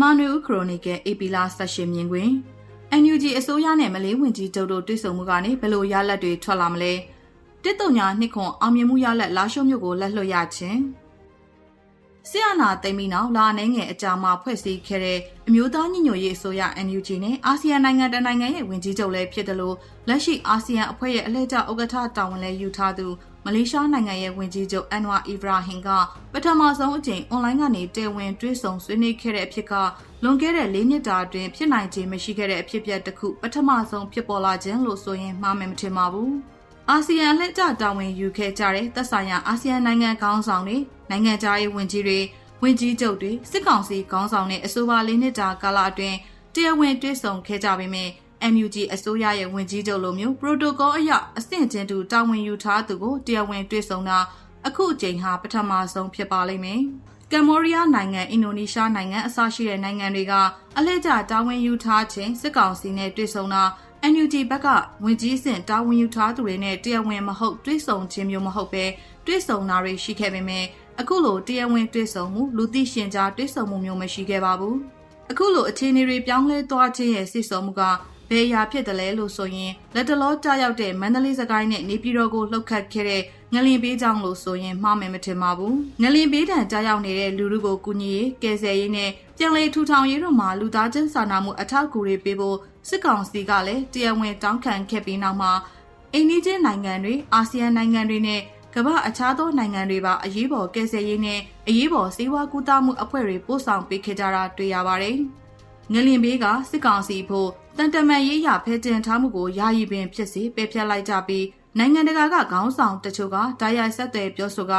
မြန်မာနွေဦးခရိုနီကယ် AP လာ18မြင်တွင် NUG အစိုးရနဲ့မလေးဝင်ကြီးချုပ်တို့တွေ့ဆုံမှုကနေဘယ်လိုရလဒ်တွေထွက်လာမလဲတစ်တုံညာနှစ်ခွန်အောင်မြင်မှုရလဒ်လာရှုံးမျိုးကိုလက်လွတ်ရခြင်းဆီယနာသိမ်းပြီးနောက်လာနေငယ်အကြမှာဖွဲ့စည်းခဲ့တဲ့အမျိုးသားညီညွတ်ရေးအစိုးရ NUG နဲ့အာဆီယံနိုင်ငံတနိုင်ငံရဲ့ဝင်ကြီးချုပ်လည်းဖြစ်တယ်လို့လက်ရှိအာဆီယံအဖွဲ့ရဲ့အလှည့်ကျဥက္ကဋ္ဌတာဝန်လည်းယူထားသူ မလေးရှားနိုင်ငံရဲ့ဝင်ကြီးချုပ်အန်ဝါအီဗရာဟင်ကပထမဆုံးအကြိမ်အွန်လိုင်းကနေတဲဝင်တွေ့ဆုံဆွေးနွေးခဲ့တဲ့အဖြစ်ကလွန်ခဲ့တဲ့၄နှစ်တာအတွင်းဖြစ်နိုင်ခြင်းမရှိခဲ့တဲ့အဖြစ်အပျက်တစ်ခုပထမဆုံးဖြစ်ပေါ်လာခြင်းလို့ဆိုရင်မှားမယ်မထင်ပါဘူး။အာဆီယံအလှည့်ကျတာဝန်ယူခဲ့ကြတဲ့သက်ဆိုင်ရာအာဆီယံနိုင်ငံခေါင်းဆောင်တွေနိုင်ငံခြားရေးဝန်ကြီးတွေဝန်ကြီးချုပ်တွေစစ်ကောင်စီခေါင်းဆောင်နဲ့အဆိုပါလေးနှစ်တာကာလအတွင်းတရားဝင်တွေ့ဆုံခဲ့ကြပေမဲ့ MUG အစိုးရရဲ့ဝင်ကြီးချုပ်လိုမျိုး protocol အရအဆင့်ချင်းတူတာဝန်ယူထားသူကိုတရားဝင်တွေ့ဆုံတာအခုအချိန်ဟာပထမဆုံးဖြစ်ပါလိမ့်မယ်။ကမ္ဘောဒီးယားနိုင်ငံအင်ဒိုနီးရှားနိုင်ငံအစရှိတဲ့နိုင်ငံတွေကအလဲကျတာဝန်ယူထားခြင်းစစ်ကောင်စီနဲ့တွေ့ဆုံတာ NUG ဘက်ကဝင်ကြီးစင်တာဝန်ယူထားသူတွေနဲ့တရားဝင်မဟုတ်တွေ့ဆုံခြင်းမျိုးမဟုတ်ပဲတွေ့ဆုံတာတွေရှိခဲ့ပေမဲ့အခုလိုတရားဝင်တွေ့ဆုံမှုလူသိရှင်ကြားတွေ့ဆုံမှုမျိုးမရှိခဲ့ပါဘူး။အခုလိုအခြေအနေတွေပြောင်းလဲသွားခြင်းရဲ့စစ်ဆုံမှုက ဘယ်အရာဖြစ်တယ်လဲလို့ဆိုရင်လက်တလောကြားရောက်တဲ့မန္တလေးစကိုင်းနဲ့နေပြည်တော်ကိုလှုပ်ခတ်ခဲ့တဲ့ငလင်ပေးကြောင်းလို့ဆိုရင်မှားမယ်မထင်ပါဘူးငလင်ပေးတံကြားရောက်နေတဲ့လူလူကိုကူညီရေးကယ်ဆယ်ရေးနဲ့ပြန်လည်ထူထောင်ရေးတို့မှာလူသားချင်းစာနာမှုအထောက်အကူတွေပေးဖို့စစ်ကောင်စီကလည်းတရားဝင်တောင်းခံခဲ့ပြီးနောက်မှာအိန္ဒိချင်းနိုင်ငံတွေအာဆီယံနိုင်ငံတွေနဲ့ကမ္ဘာအခြားသောနိုင်ငံတွေပါအရေးပေါ်ကယ်ဆယ်ရေးနဲ့အရေးပေါ်စေဝါကူတာမှုအဖွဲ့တွေပို့ဆောင်ပေးခဲ့ကြတာတွေ့ရပါတယ်။ငလင်ဘေးကစစ်ကောင်စီဖို့ တန်တမန်ရေးရဖဲတင်ထားမှုကိုယာယီပင်ဖြစ်စီပယ်ဖျက်လိုက်ကြပြီးနိုင်ငံတကာကခေါင်းဆောင်တချို့ကဓာတ်ရိုက်ဆက်သွယ်ပြောဆိုက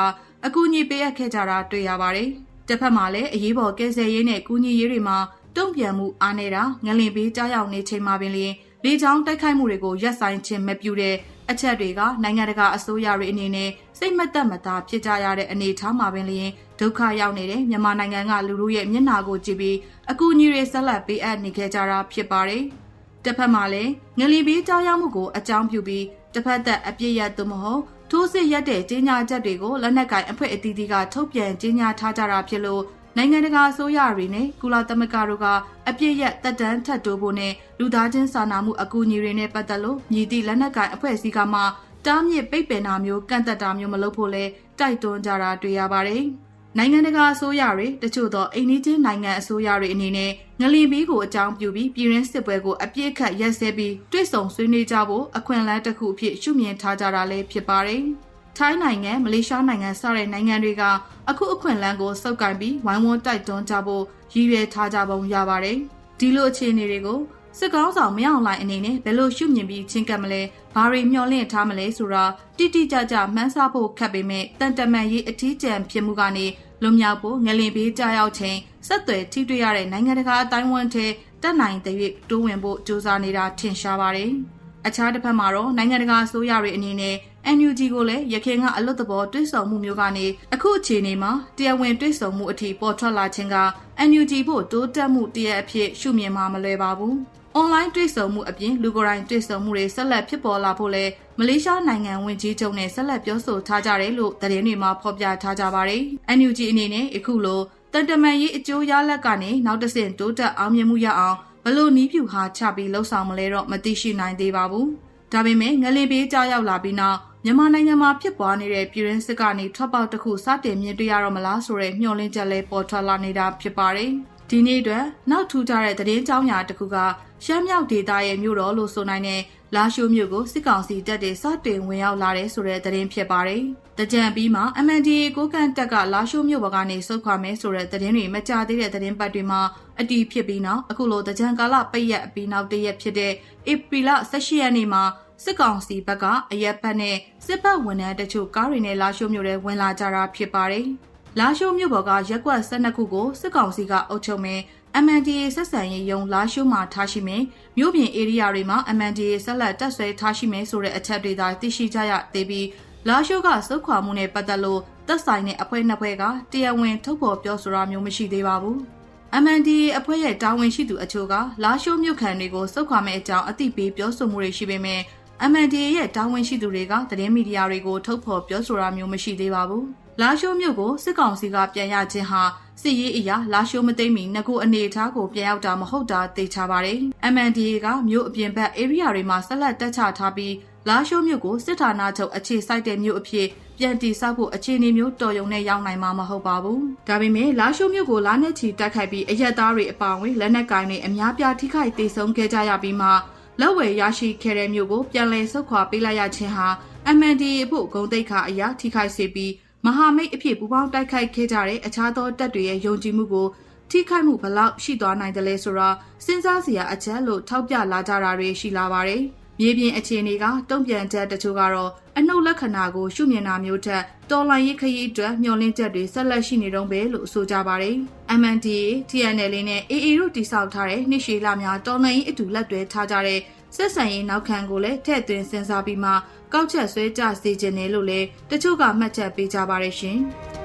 အကူအညီပေးအပ်ခဲ့ကြတာတွေ့ရပါတယ်။တစ်ဖက်မှာလည်းအရေးပေါ်ကယ်ဆယ်ရေးနဲ့ကူညီရေးတွေမှာတုံ့ပြန်မှုအားနေတာငလင်ပေးကြားရောက်နေချိန်မှာပင်လျင်လေကြောင်းတိုက်ခိုက်မှုတွေကိုရပ်ဆိုင်ခြင်းမပြုတဲ့အချက်တွေကနိုင်ငံတကာအစိုးရတွေအနေနဲ့စိတ်မသက်မသာဖြစ်ကြရတဲ့အနေအထားမှာပင်လျင်ဒုက္ခရောက်နေတဲ့မြန်မာနိုင်ငံကလူတို့ရဲ့မျက်နှာကိုကြည့်ပြီးအကူအညီတွေဆက်လက်ပေးအပ်နေခဲ့ကြတာဖြစ်ပါတယ်။ တစ်ဖက်မှာလည်းငလီဘီကြောင်းရောက်မှုကိုအကြောင်းပြုပြီးတစ်ဖက်သက်အပြစ်ရသို့မဟုတ်ထိုးစစ်ရက်တဲ့ကြီးညာချက်တွေကိုလက်နက်ကင်အဖွဲ့အသီးသီးကထုတ်ပြန်ကြီးညာထားကြတာဖြစ်လို့နိုင်ငံတကာအစိုးရတွေနဲ့ကုလသမဂ္ဂတို့ကအပြစ်ရက်တက်တန်းထပ်တိုးဖို့နဲ့လူသားချင်းစာနာမှုအကူအညီတွေနဲ့ပတ်သက်လို့မြည်သည့်လက်နက်ကင်အဖွဲ့အစည်းကမှတားမြစ်ပိတ်ပင်တာမျိုးကန့်သက်တာမျိုးမလုပ်ဖို့လဲတိုက်တွန်းကြတာတွေ့ရပါတယ်။ နိုင်ငံတကာအစိုးရတွေတချို့သောအိန္ဒိချင်းနိုင်ငံအစိုးရတွေအနေနဲ့ငလင်ဘီကိုအကြောင်းပြုပြီးပြည်ရင်းစစ်ပွဲကိုအပြစ်ခတ်ရက်စဲပြီးတွစ်ဆုံဆွေးနွေးကြဖို့အခွင့်အလမ်းတစ်ခုအဖြစ်ရှုမြင်ထားကြတာလည်းဖြစ်ပါတယ်။ထိုင်းနိုင်ငံမလေးရှားနိုင်ငံစတဲ့နိုင်ငံတွေကအခုအခွင့်အလမ်းကိုစုပ်ကိုင်ပြီးဝိုင်းဝန်းတိုက်တွန်းကြဖို့ရည်ရွယ်ထားကြပုံရပါတယ်။ဒီလိုအခြေအနေတွေကို စစ်ကောင်းဆောင်မရအောင်လိုက်အနေနဲ့ဘယ်လိုရှုမြင်ပြီးချင်းကပ်မလဲဘာတွေမျှော်လင့်ထားမလဲဆိုတာတိတိကျကျမှန်းဆဖို့ခက်ပေမဲ့တန်တမန်ရေးအထီးကျန်ဖြစ်မှုကနေလွန်မြောက်ဖို့ငလင်ပေးကြရောက်ချိန်ဆက်သွယ်ထိတွေ့ရတဲ့နိုင်ငံတကာအတိုင်းဝန်းထဲတက်နိုင်တဲ့၍တိုးဝင်ဖို့စ조사နေတာထင်ရှားပါတယ်။အခြားတစ်ဖက်မှာတော့နိုင်ငံတကာအစိုးရတွေအနေနဲ့ NUG ကိုလည်းရခိုင်ကအလွတ်တဘောတွဲဆောင်မှုမျိုးကနေအခုအခြေအနေမှာတရားဝင်တွဲဆောင်မှုအထိပေါ်ထွက်လာခြင်းက NUG ဖို့တိုးတက်မှုတရက်အဖြစ်ရှုမြင်မှာမလွယ်ပါဘူး။။ online တွေ့ဆုံမှုအပြင်လူကိုယ်တိုင်တွေ့ဆုံမှုတွေဆက်လက်ဖြစ်ပေါ်လာဖို့လဲမလေးရှားနိုင်ငံဝင်ကြီးချုပ်နဲ့ဆက်လက်ပြောဆိုထားကြတယ်လို့သတင်းတွေမှာဖော်ပြထားကြပါတယ်။ NUG အနေနဲ့အခုလိုတန်တမန်ရေးအကျိုးရလဒ်ကနေနောက်တစ်ဆင့်တိုးတက်အောင်မြင်မှုရအောင်ဘလို့နီးပြူဟာချပြီးလှုပ်ဆောင်မလဲတော့မသိရှိနိုင်သေးပါဘူး။ဒါပေမဲ့ငလင်ပေးကြောက်ရောက်လာပြီးနောက်မြန်မာနိုင်ငံမှာဖြစ်ပွားနေတဲ့ပြည်ရင်းစစ်ကနေထွက်ပေါက်တစ်ခုစတင်မြင်တွေ့ရတော့မလားဆိုတဲ့မျှော်လင့်ချက်လေးပေါ်ထွက်လာနေတာဖြစ်ပါတယ်။ ဒီနေ့အတွက်နောက်ထူးခြားတဲ့သတင်းကြောင်းရာတစ်ခုကရှမ်းမြောက်ဒေသရဲ့မြို့တော်လို့ဆိုနိုင်တဲ့လာရှိုးမြို့ကိုစစ်ကောင်စီတပ်တွေစတင်ဝင်ရောက်လာတဲ့ဆိုတဲ့သတင်းဖြစ်ပါတယ်။တကြံပြီးမှ MNDAA ကိုကန်တက်ကလာရှိုးမြို့ဘော်ကနေစုခွာမယ်ဆိုတဲ့သတင်းတွေမကြသေးတဲ့သတင်းပတ်တွေမှာအတီးဖြစ်ပြီးနောက်အခုလိုတကြံကာလပိတ်ရက်ပြီးနောက်တရက်ဖြစ်တဲ့ဧပြီလ18ရက်နေ့မှာစစ်ကောင်စီဘက်ကအရက်ဘက်နဲ့စစ်ဘက်ဝန်ထမ်းတချို့ကားတွေနဲ့လာရှိုးမြို့ထဲဝင်လာကြတာဖြစ်ပါတယ်။ လာရှိုးမြို့ဘော်ကရက်ကွက်12ခုကိုစစ်ကောင်စီကအုပ်ချုပ်မယ် MNDA ဆက်ဆံရေးယုံလာရှိုးမှာထားရှိမယ်မြို့ပြင် area တွေမှာ MNDA ဆက်လက်တက်ဆွဲထားရှိမယ်ဆိုတဲ့အချက်တွေသာသိရှိကြရသေးပြီးလာရှိုးကစုခွာမှုနဲ့ပတ်သက်လို့သက်ဆိုင်တဲ့အဖွဲ့နှစ်ဖွဲ့ကတရားဝင်ထုတ်ဖော်ပြောဆိုတာမျိုးမရှိသေးပါဘူး MNDA အဖွဲ့ရဲ့တာဝန်ရှိသူအချို့ကလာရှိုးမြို့ခံတွေကိုစုခွာမဲ့အကြောင်းအသိပေးပြောဆိုမှုတွေရှိပေမဲ့ MNDA ရဲ့တာဝန်ရှိသူတွေကသတင်းမီဒီယာတွေကိုထုတ်ဖော်ပြောဆိုတာမျိုးမရှိသေးပါဘူး လာရှိုးမြို့ကိုစစ်ကောင်စီကပြန်ရခြင်းဟာစစ်ရေးအရာလာရှိုးမသိမ်းမီငကူအနေအထားကိုပြန်ရောက်တာမဟုတ်တာသိချပါတယ်။ MNDAA ကမြို့အပြင်ဘက် area တွေမှာဆက်လက်တက်ချထားပြီးလာရှိုးမြို့ကိုစစ်ဌာနချုပ်အခြေစိုက်တဲ့မြို့အဖြစ်ပြန်တည်ဆောက်ဖို့အခြေအနေမျိုးတော်ရုံနဲ့ရောက်နိုင်မှာမဟုတ်ပါဘူး။ဒါပေမဲ့လာရှိုးမြို့ကိုလာနဲ့ချီတိုက်ခိုက်ပြီးအရက်သားတွေအပါအဝင်လက်နက်ကိုင်တွေအများပြားထိခိုက်ဒေဆုံးခဲ့ကြရပြီးမှလက်ဝယ်ရရှိခဲ့တဲ့မြို့ကိုပြန်လည်ဆုတ်ခွာပေးလိုက်ရခြင်းဟာ MNDAA ဖို့ဂုံတိတ်ခါအရာထိခိုက်စေပြီး မဟာမိတ်အဖြစ်ပူးပေါင်းတိုက်ခိုက်ခဲ့ကြတဲ့အခြားသောတပ်တွေရဲ့ယုံကြည်မှုကိုထိခိုက်မှုဘလောက်ရှိသွားနိုင်တယ်လဲဆိုတာစဉ်းစားစရာအချက်လို့ထောက်ပြလာကြတာတွေရှိလာပါတယ်။မြေပြင်အခြေအနေကတုံ့ပြန်ချက်တချို့ကတော့အနှုတ်လက္ခဏာကိုရှုမြင်တာမျိုးထက်တော်လိုင်းရေးခရီးအတွက်မျှော်လင့်ချက်တွေဆက်လက်ရှိနေတော့ပဲလို့ဆိုကြပါတယ်။ MNDA, TNL နဲ့ AA တို့တိစောက်ထားတဲ့နှစ်ရှည်လများတော်လိုင်းရေးအတူလက်တွဲထားကြတဲ့ ဆက်ဆံရေးနောက်ခံကိုလည်းထည့်သွင်းစဉ်းစားပြီးမှကောက်ချက်ဆွဲကြစေခြင်းနဲ့လို့လည်းတချို့ကမှတ်ချက်ပေးကြပါတယ်ရှင်။